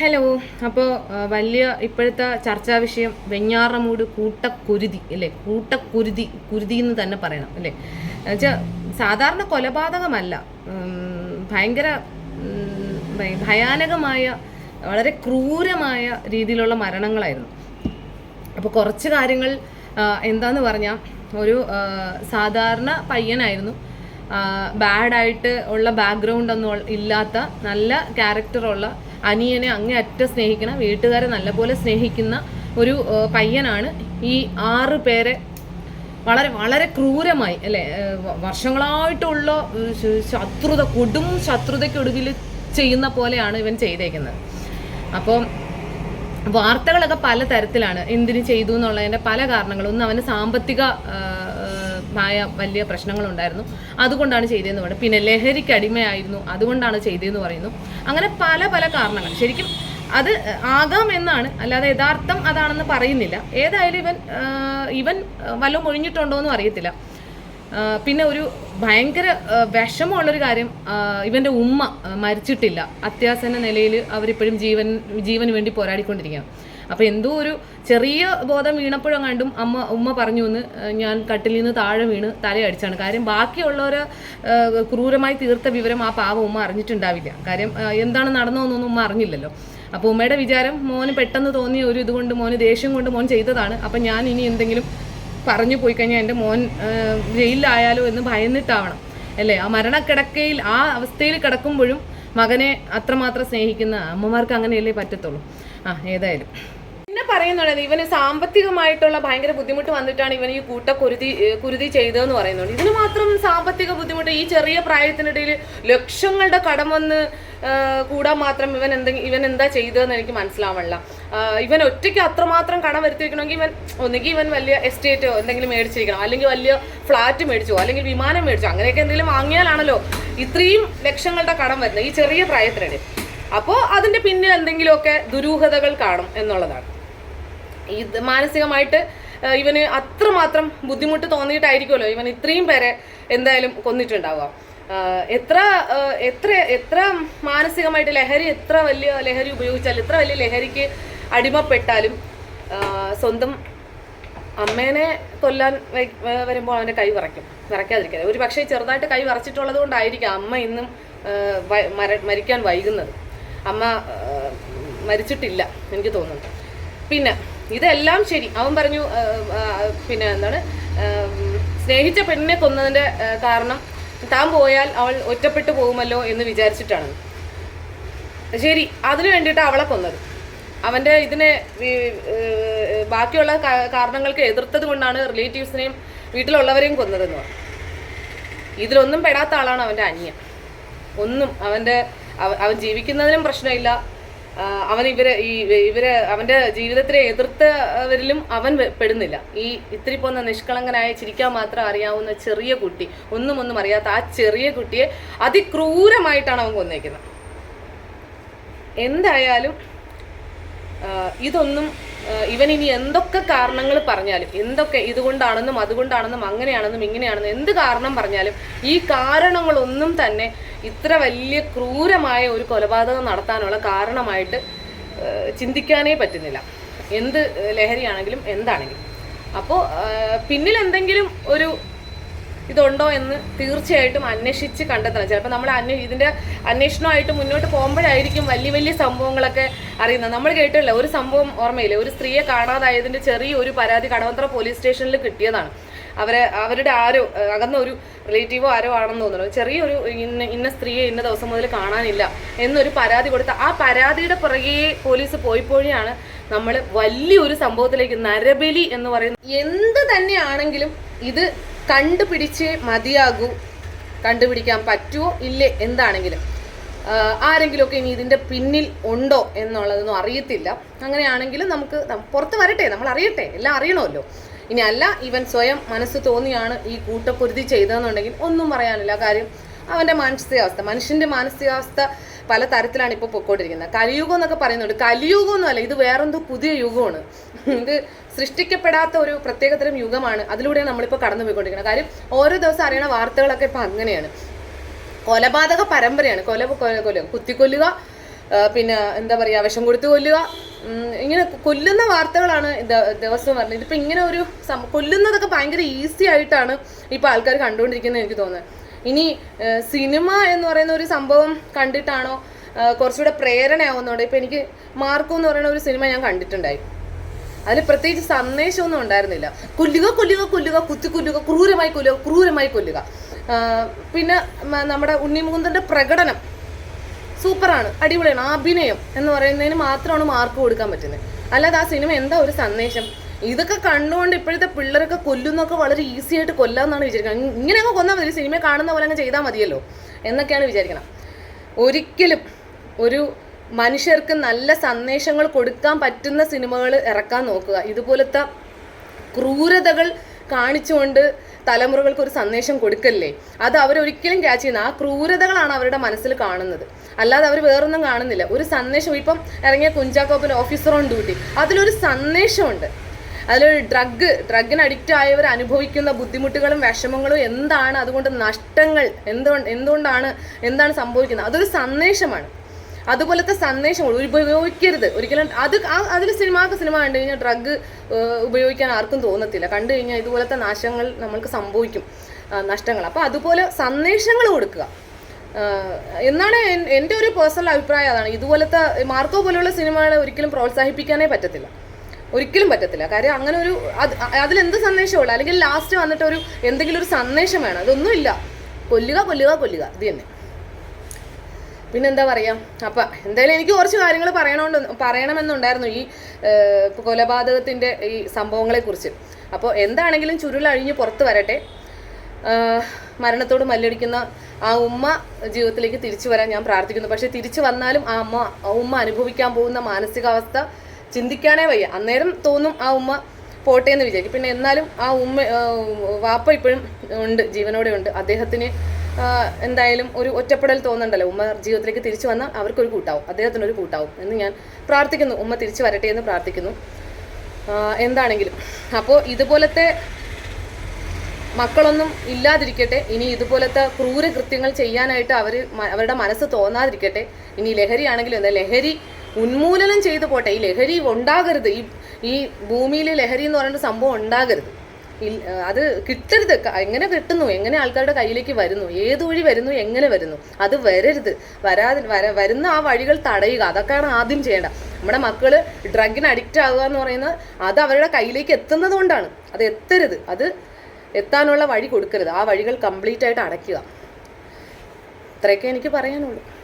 Hello അപ്പോൾ വലിയ ഇപ്പോഴത്തെ ചർച്ചാ വിഷയം വെഞ്ഞാറമൂട് കൂട്ടക്കുരുതി അല്ലേ? കൂട്ടക്കുരുതി കുരുതി എന്ന് തന്നെ പറയണം അല്ലേ? എന്നുവെച്ചാൽ സാധാരണ കൊലപാതകമല്ല. ഭയങ്കര ഭയാനകമായ വളരെ ക്രൂരമായ രീതിയിലുള്ള മരണങ്ങളായിരുന്നു. അപ്പോൾ കുറച്ച് കാര്യങ്ങൾ എന്താന്ന് പറഞ്ഞാൽ ഒരു സാധാരണ പയ്യനായിരുന്നു. ബാഡായിട്ട് ഉള്ള ബാക്ക്ഗ്രൗണ്ട് ഒന്നും ഇല്ലാത്ത നല്ല ക്യാരക്ടറുള്ള അനിയനെ അങ്ങേയറ്റം സ്നേഹിക്കണ വീട്ടുകാരെ നല്ലപോലെ സ്നേഹിക്കുന്ന ഒരു പയ്യനാണ് ഈ ആറ് പേരെ വളരെ വളരെ ക്രൂരമായി അല്ലേ? വർഷങ്ങളായിട്ടുള്ള ശത്രുത കൊടും ശത്രുതയ്ക്കൊടുവിൽ ചെയ്യുന്ന പോലെയാണ് ഇവൻ ചെയ്തേക്കുന്നത്. അപ്പം വാർത്തകളൊക്കെ പല തരത്തിലാണ് എന്തിനു ചെയ്തു എന്നുള്ളതിന്റെ പല കാരണങ്ങളും. ഒന്ന് അവന് സാമ്പത്തിക മായ വലിയ പ്രശ്നങ്ങളുണ്ടായിരുന്നു. അതുകൊണ്ടാണ് ചെയ്തതെന്ന് പറയുന്നത്. പിന്നെ ലഹരിക്ക് അടിമയായിരുന്നു. അതുകൊണ്ടാണ് ചെയ്തതെന്ന് പറയുന്നു. അങ്ങനെ പല പല കാരണങ്ങൾ. ശരിക്കും അത് ആകാം എന്നാണ്. അല്ലാതെ യഥാർത്ഥം അതാണെന്ന് പറയുന്നില്ല. ഏതായാലും ഇവൻ ഇവൻ വല്ലതും ഒഴിഞ്ഞിട്ടുണ്ടോ എന്നും അറിയത്തില്ല. പിന്നെ ഒരു ഭയങ്കര വിഷമമുള്ളൊരു കാര്യം ഇവന്റെ ഉമ്മ മരിച്ചിട്ടില്ല. അത്യാസന്ന നിലയിൽ അവരിപ്പോഴും ജീവൻ ജീവന് വേണ്ടി പോരാടിക്കൊണ്ടിരിക്കുകയാണ്. അപ്പോൾ എന്തോ ഒരു ചെറിയ ബോധം വീണപ്പോഴും കണ്ടും അമ്മ ഉമ്മ പറഞ്ഞു എന്ന് ഞാൻ കട്ടിലിൽ നിന്ന് താഴെ വീണ് തലയടിച്ചാണ് കാര്യം ബാക്കിയുള്ളവരെ ക്രൂരമായി തീർത്ത വിവരം ആ പാവ ഉമ്മ അറിഞ്ഞിട്ടുണ്ടാവില്ല. കാര്യം എന്താണ് നടന്നതെന്നൊന്നും ഉമ്മ അറിഞ്ഞില്ലല്ലോ. അപ്പോൾ ഉമ്മയുടെ വിചാരം മോന് പെട്ടെന്ന് തോന്നിയ ഒരു ഇതുകൊണ്ട് മോന് ദേഷ്യം കൊണ്ട് മോൻ ചെയ്തതാണ്. അപ്പം ഞാൻ ഇനി എന്തെങ്കിലും പറഞ്ഞു പോയി കഴിഞ്ഞാൽ എന്റെ മോൻ ജയിലിലായാലോ എന്ന് ഭയന്നിട്ടാവണം. അല്ലേ? ആ മരണക്കിടക്കയിൽ ആ അവസ്ഥയിൽ കിടക്കുമ്പോഴും മകനെ അത്രമാത്രം സ്നേഹിക്കുന്ന അമ്മമാർക്ക് അങ്ങനെയല്ലേ പറ്റത്തുള്ളൂ. ആ ഏതായാലും. പറയുന്നുണ്ട്. ഇവന് സാമ്പത്തികമായിട്ടുള്ള ഭയങ്കര ബുദ്ധിമുട്ട് വന്നിട്ടാണ് ഇവൻ ഈ കൂട്ട കുരുതി കുരുതി ചെയ്തതെന്ന് പറയുന്നുണ്ട്. ഇതിന് മാത്രം സാമ്പത്തിക ബുദ്ധിമുട്ട് ഈ ചെറിയ പ്രായത്തിനിടയിൽ ലക്ഷങ്ങളുടെ കടം വന്ന് കൂടാൻ മാത്രം ഇവൻ എന്തെങ്കിലും ഇവൻ എന്താ ചെയ്തതെന്ന് എനിക്ക് മനസ്സിലാവണില്ല. ഇവൻ ഒറ്റയ്ക്ക് അത്രമാത്രം കടം വരുത്തിയിരിക്കണമെങ്കിൽ ഇവൻ ഒന്നുകിൽ ഇവൻ വലിയ എസ്റ്റേറ്റോ എന്തെങ്കിലും മേടിച്ചിരിക്കണം. അല്ലെങ്കിൽ വലിയ ഫ്ലാറ്റ് മേടിച്ചോ അല്ലെങ്കിൽ വിമാനം മേടിച്ചോ അങ്ങനെയൊക്കെ എന്തെങ്കിലും വാങ്ങിയാലാണല്ലോ ഇത്രയും ലക്ഷങ്ങളുടെ കടം വരുന്നത് ഈ ചെറിയ പ്രായത്തിനിടയിൽ. അപ്പോൾ അതിന്റെ പിന്നിൽ എന്തെങ്കിലുമൊക്കെ ദുരൂഹതകൾ കാണും എന്നുള്ളതാണ്. ഇത് മാനസികമായിട്ട് ഇവന് അത്രമാത്രം ബുദ്ധിമുട്ട് തോന്നിയിട്ടായിരിക്കുമല്ലോ ഇവൻ ഇത്രയും പേരെ എന്തായാലും കൊന്നിട്ടുണ്ടാവുക. എത്ര എത്ര എത്ര മാനസികമായിട്ട് ലഹരി എത്ര വലിയ ലഹരി ഉപയോഗിച്ചാലും എത്ര വലിയ ലഹരിക്ക് അടിമപ്പെട്ടാലും സ്വന്തം അമ്മേനെ കൊല്ലാൻ വരുമ്പോൾ അവന്റെ കൈ വിറയ്ക്കും. വിറയ്ക്കാതിരിക്കാതെ ഒരു പക്ഷേ ചെറുതായിട്ട് കൈ വിറച്ചിട്ടുള്ളത് കൊണ്ടായിരിക്കും അമ്മ ഇന്നും മര- മരിക്കാൻ വൈകുന്നത്. അമ്മ മരിച്ചിട്ടില്ല എനിക്ക് തോന്നുന്നു. പിന്നെ ഇതെല്ലാം ശരി. അവൻ പറഞ്ഞു പിന്നെ എന്താണ് സ്നേഹിച്ച പെണ്ണിനെ കൊന്നതിന്റെ കാരണം താൻ പോയാൽ അവൾ ഒറ്റപ്പെട്ടു പോകുമല്ലോ എന്ന് വിചാരിച്ചിട്ടാണ്. ശരി അതിനു വേണ്ടിയിട്ട് അവളെ കൊന്നത്. അവന്റെ ഇതിനെ ബാക്കിയുള്ള കാരണങ്ങൾക്ക് എതിർത്തത് കൊണ്ടാണ് റിലേറ്റീവ്സിനെയും വീട്ടിലുള്ളവരെയും കൊന്നതെന്ന് പറഞ്ഞു. ഇതിലൊന്നും പെടാത്ത ആളാണ് അവന്റെ അനിയൻ. ഒന്നും അവന്റെ അവൻ ജീവിക്കുന്നതിനും പ്രശ്നമില്ല. അവൻ ഇവരെ ഈ ഇവരെ അവന്റെ ജീവിതത്തിലെ എതിർത്തവരിലും അവൻ പെടുന്നില്ല. ഈ ഇത്തിരി പോന്ന നിഷ്കളങ്കനായ ചിരിക്കാൻ മാത്രം അറിയാവുന്ന ചെറിയ കുട്ടി ഒന്നും ഒന്നും അറിയാത്ത ആ ചെറിയ കുട്ടിയെ അതിക്രൂരമായിട്ടാണ് അവൻ കൊന്നേക്കുന്നത്. എന്തായാലും ഇതൊന്നും ഇവൻ ഇനി എന്തൊക്കെ കാരണങ്ങൾ പറഞ്ഞാലും എന്തൊക്കെ ഇതുകൊണ്ടാണെന്നും അതുകൊണ്ടാണെന്നും അങ്ങനെയാണെന്നും ഇങ്ങനെയാണെന്നും എന്ത് കാരണം പറഞ്ഞാലും ഈ കാരണങ്ങളൊന്നും തന്നെ ഇത്ര വലിയ ക്രൂരമായ ഒരു കൊലപാതകം നടത്താനുള്ള കാരണമായിട്ട് ചിന്തിക്കാനേ പറ്റുന്നില്ല. എന്ത് ലഹരിയാണെങ്കിലും എന്താണെങ്കിലും. അപ്പോൾ പിന്നിൽ എന്തെങ്കിലും ഒരു ഇതുണ്ടോ എന്ന് തീർച്ചയായിട്ടും അന്വേഷിച്ച് കണ്ടെത്തണം. ചിലപ്പോൾ നമ്മൾ അന്വേ ഇതിന്റെ അന്വേഷണമായിട്ട് മുന്നോട്ട് പോകുമ്പോഴായിരിക്കും വലിയ വലിയ സംഭവങ്ങളൊക്കെ അറിയുന്നത്. നമ്മൾ കേട്ടില്ല ഒരു സംഭവം ഓർമ്മയില്ല? ഒരു സ്ത്രീയെ കാണാതായതിന്റെ ചെറിയൊരു പരാതി കടവന്ത്ര പോലീസ് സ്റ്റേഷനിൽ കിട്ടിയതാണ്. അവരെ അവരുടെ ആരോ അകന്ന ഒരു റിലേറ്റീവോ ആരോ ആണെന്ന് തോന്നുന്നു. ചെറിയൊരു ഇന്ന ഇന്ന സ്ത്രീയെ ഇന്ന ദിവസം മുതൽ കാണാനില്ല എന്നൊരു പരാതി കൊടുത്ത ആ പരാതിയുടെ പുറകെ പോലീസ് പോയിപ്പോഴെയാണ് നമ്മൾ വലിയൊരു സംഭവത്തിലേക്ക് നരബലി എന്ന് പറയുന്നത് എന്ത് തന്നെയാണെങ്കിലും ഇത് കണ്ടുപിടിച്ച് മതിയാകൂ. കണ്ടുപിടിക്കാൻ പറ്റുമോ ഇല്ലേ? എന്താണെങ്കിലും. ആരെങ്കിലുമൊക്കെ ഇനി ഇതിന്റെ പിന്നിൽ ഉണ്ടോ എന്നുള്ളതൊന്നും അറിയത്തില്ല. അങ്ങനെയാണെങ്കിലും നമുക്ക് പുറത്ത് വരട്ടെ. നമ്മൾ അറിയട്ടെ എല്ലാം അറിയണമല്ലോ. ഇനി അല്ല ഇവൻ സ്വയം മനസ്സ് തോന്നിയാണ് ഈ കൂട്ടപ്പൊരുതി ചെയ്തതെന്നുണ്ടെങ്കിൽ ഒന്നും പറയാനില്ല. കാര്യം അവന്റെ മാനസികാവസ്ഥ മനുഷ്യന്റെ മാനസികാവസ്ഥ പല തരത്തിലാണ് ഇപ്പോൾ പൊക്കോണ്ടിരിക്കുന്നത്. കലിയുഗം എന്നൊക്കെ പറയുന്നുണ്ട്. കലിയുഗം ഒന്നുമല്ല ഇത് വേറെന്തോ പുതിയ യുഗമാണ്. ഇത് സൃഷ്ടിക്കപ്പെടാത്ത ഒരു പ്രത്യേകതരം യുഗമാണ്. അതിലൂടെയാണ് നമ്മളിപ്പോൾ കടന്നു പോയിക്കൊണ്ടിരിക്കുന്നത് കാര്യം ഓരോ ദിവസം അറിയണ വാർത്തകളൊക്കെ ഇപ്പം അങ്ങനെയാണ്. കൊലപാതക പരമ്പരയാണ്. കൊല കൊല കൊല കുത്തിക്കൊല്ലുക പിന്നെ എന്താ പറയുക വിഷം കൊടുത്തു കൊല്ലുക ഇങ്ങനെ കൊല്ലുന്ന വാർത്തകളാണ് ദിവസം പറഞ്ഞത് ഇതിപ്പോൾ ഇങ്ങനെ ഒരു കൊല്ലുന്നതൊക്കെ ഭയങ്കര ഈസി ആയിട്ടാണ് ഇപ്പോൾ ആൾക്കാർ കണ്ടുകൊണ്ടിരിക്കുന്നത് എനിക്ക് തോന്നുന്നത്. ഇനി സിനിമ എന്ന് പറയുന്ന ഒരു സംഭവം കണ്ടിട്ടാണോ കുറച്ചുകൂടെ പ്രേരണയാവുന്നുണ്ട് ഇപ്പം എനിക്ക് മാർക്കോ എന്ന് പറയുന്ന ഒരു സിനിമ ഞാൻ കണ്ടിട്ടുണ്ടായി. അതിൽ പ്രത്യേകിച്ച് സന്ദേശമൊന്നും ഉണ്ടായിരുന്നില്ല. കൊല്ലുക കൊല്ലുക കൊല്ലുക കുത്തി കൊല്ലുക ക്രൂരമായി കൊല്ലുക ക്രൂരമായി കൊല്ലുക. പിന്നെ നമ്മുടെ ഉണ്ണിമുകുന്ദന്റെ പ്രകടനം. സൂപ്പറാണ് അടിപൊളിയാണ്. അഭിനയം എന്ന് പറയുന്നതിന് മാത്രമാണ് മാർക്ക് കൊടുക്കാൻ പറ്റുന്നത്. അല്ലാതെ ആ സിനിമ എന്താ ഒരു സന്ദേശം? ഇതൊക്കെ കണ്ടുകൊണ്ട് ഇപ്പോഴത്തെ പിള്ളേരൊക്കെ കൊല്ലുന്നൊക്കെ വളരെ ഈസി ആയിട്ട് കൊല്ലാമെന്നാണ് വിചാരിക്കുന്നത്. ഇങ്ങനെ അങ്ങ് കൊന്നാൽ മതി സിനിമ കാണുന്ന പോലെ അങ്ങ് ചെയ്താൽ മതിയല്ലോ എന്നൊക്കെയാണ് വിചാരിക്കണം ഒരിക്കലും ഒരു മനുഷ്യർക്ക് നല്ല സന്ദേശങ്ങൾ കൊടുക്കാൻ പറ്റുന്ന സിനിമകൾ ഇറക്കാൻ നോക്കുക. ഇതുപോലത്തെ ക്രൂരതകൾ കാണിച്ചുകൊണ്ട് തലമുറകൾക്ക് ഒരു സന്ദേശം കൊടുക്കല്ലേ? അത് അവരൊരിക്കലും ക്യാച്ച് ചെയ്യുന്ന ആ ക്രൂരതകളാണ് അവരുടെ മനസ്സിൽ കാണുന്നത്. അല്ലാതെ അവർ വേറൊന്നും കാണുന്നില്ല. ഒരു സന്ദേശം ഇപ്പം ഇറങ്ങിയ കുഞ്ചാക്കോപ്പൻ ഓഫീസർ ഓൺ ഡ്യൂട്ടി അതിലൊരു സന്ദേശമുണ്ട്. അതിലൊരു ഡ്രഗ് ഡ്രഗിന് അഡിക്റ്റ് ആയവർ അനുഭവിക്കുന്ന ബുദ്ധിമുട്ടുകളും വിഷമങ്ങളും എന്താണ്? അതുകൊണ്ട് നഷ്ടങ്ങൾ എന്തുകൊണ്ട് എന്തുകൊണ്ടാണ് എന്താണ് സംഭവിക്കുന്നത്? അതൊരു സന്ദേശമാണ്. അതുപോലത്തെ സന്ദേശങ്ങൾ ഉപയോഗിക്കരുത്. ഒരിക്കലും അത് അതിൽ സിനിമ സിനിമ കണ്ടു കഴിഞ്ഞാൽ ഡ്രഗ് ഉപയോഗിക്കാൻ ആർക്കും തോന്നത്തില്ല. കണ്ടു കഴിഞ്ഞാൽ ഇതുപോലത്തെ നാശങ്ങൾ നമ്മൾക്ക് സംഭവിക്കും. നഷ്ടങ്ങൾ. അപ്പോൾ അതുപോലെ സന്ദേശങ്ങൾ കൊടുക്കുക. എന്നാണ് എൻ- എന്റെ ഒരു പേഴ്സണൽ അഭിപ്രായം അതാണ്. ഇതുപോലത്തെ മാർക്കോ പോലെയുള്ള സിനിമകളെ ഒരിക്കലും പ്രോത്സാഹിപ്പിക്കാനേ പറ്റത്തില്ല. ഒരിക്കലും പറ്റത്തില്ല. കാര്യം അങ്ങനെ ഒരു അത് അതിലെന്ത് സന്ദേശമുള്ളൂ അല്ലെങ്കിൽ ലാസ്റ്റ് വന്നിട്ട് ഒരു എന്തെങ്കിലും ഒരു സന്ദേശം വേണം. അതൊന്നുമില്ല. കൊല്ലുക കൊല്ലുക കൊല്ലുക. ഇത് തന്നെ. പിന്നെന്താ പറയാ? അപ്പൊ എന്തായാലും എനിക്ക് കുറച്ച് കാര്യങ്ങൾ പറയണോണ്ട് പറയണമെന്നുണ്ടായിരുന്നു ഈ കൊലപാതകത്തിന്റെ ഈ സംഭവങ്ങളെ കുറിച്ച് അപ്പോൾ എന്താണെങ്കിലും ചുരുളഴിഞ്ഞ് പുറത്ത് വരട്ടെ. മരണത്തോട് മല്ലടിക്കുന്ന ആ ഉമ്മ ജീവിതത്തിലേക്ക് തിരിച്ചു വരാൻ ഞാൻ പ്രാർത്ഥിക്കുന്നു. പക്ഷെ തിരിച്ചു വന്നാലും ആ അമ്മ ആ ഉമ്മ അനുഭവിക്കാൻ പോകുന്ന മാനസികാവസ്ഥ ചിന്തിക്കാനേ വയ്യ. അന്നേരം തോന്നും ആ ഉമ്മ പോട്ടെ എന്ന് വിചാരിക്കും. പിന്നെ എന്നാലും ആ ഉമ്മ വാപ്പ ഇപ്പോഴും ഉണ്ട് ജീവനോടെ ഉണ്ട്. അദ്ദേഹത്തിന് എന്തായാലും ഒരു ഒറ്റപ്പെടൽ തോന്നണ്ടല്ലോ ഉമ്മ ജീവിതത്തിലേക്ക് തിരിച്ചു വന്നാൽ അവർക്കൊരു കൂട്ടാവും. അദ്ദേഹത്തിനൊരു കൂട്ടാവും എന്ന് ഞാൻ പ്രാർത്ഥിക്കുന്നു. ഉമ്മ തിരിച്ചു വരട്ടെ എന്ന് പ്രാർത്ഥിക്കുന്നു. എന്താണെങ്കിലും. അപ്പോൾ ഇതുപോലത്തെ മക്കളൊന്നും ഇല്ലാതിരിക്കട്ടെ. ഇനി ഇതുപോലത്തെ ക്രൂരകൃത്യങ്ങൾ ചെയ്യാനായിട്ട് അവർ അവരുടെ മനസ്സ് തോന്നാതിരിക്കട്ടെ. ഇനി ലഹരിയാണെങ്കിലും എന്താ ലഹരി ഉന്മൂലനം ചെയ്തു പോട്ടെ. ഈ ലഹരി ഉണ്ടാകരുത്. ഈ ഈ ഭൂമിയിൽ ലഹരി എന്ന് പറയുന്ന സംഭവം ഉണ്ടാകരുത്. അത് കിട്ടരുത്. എങ്ങനെ കിട്ടുന്നു? എങ്ങനെ ആൾക്കാരുടെ കയ്യിലേക്ക് വരുന്നു? ഏത് വഴി വരുന്നു? എങ്ങനെ വരുന്നു? അത് വരരുത്. വരാതി വര വരുന്ന ആ വഴികൾ തടയുക. അതൊക്കെയാണ് ആദ്യം ചെയ്യേണ്ടത്. നമ്മുടെ മക്കൾ ഡ്രഗിന് അഡിക്റ്റ് ആകുക എന്ന് പറയുന്നത് അത് അവരുടെ കയ്യിലേക്ക് എത്തുന്നത് കൊണ്ടാണ്. അത് എത്തരുത്. അത് എത്താനുള്ള വഴി കൊടുക്കരുത്. ആ വഴികൾ കംപ്ലീറ്റ് ആയിട്ട് അടയ്ക്കുക. ഇത്രയൊക്കെ എനിക്ക് പറയാനുള്ളൂ.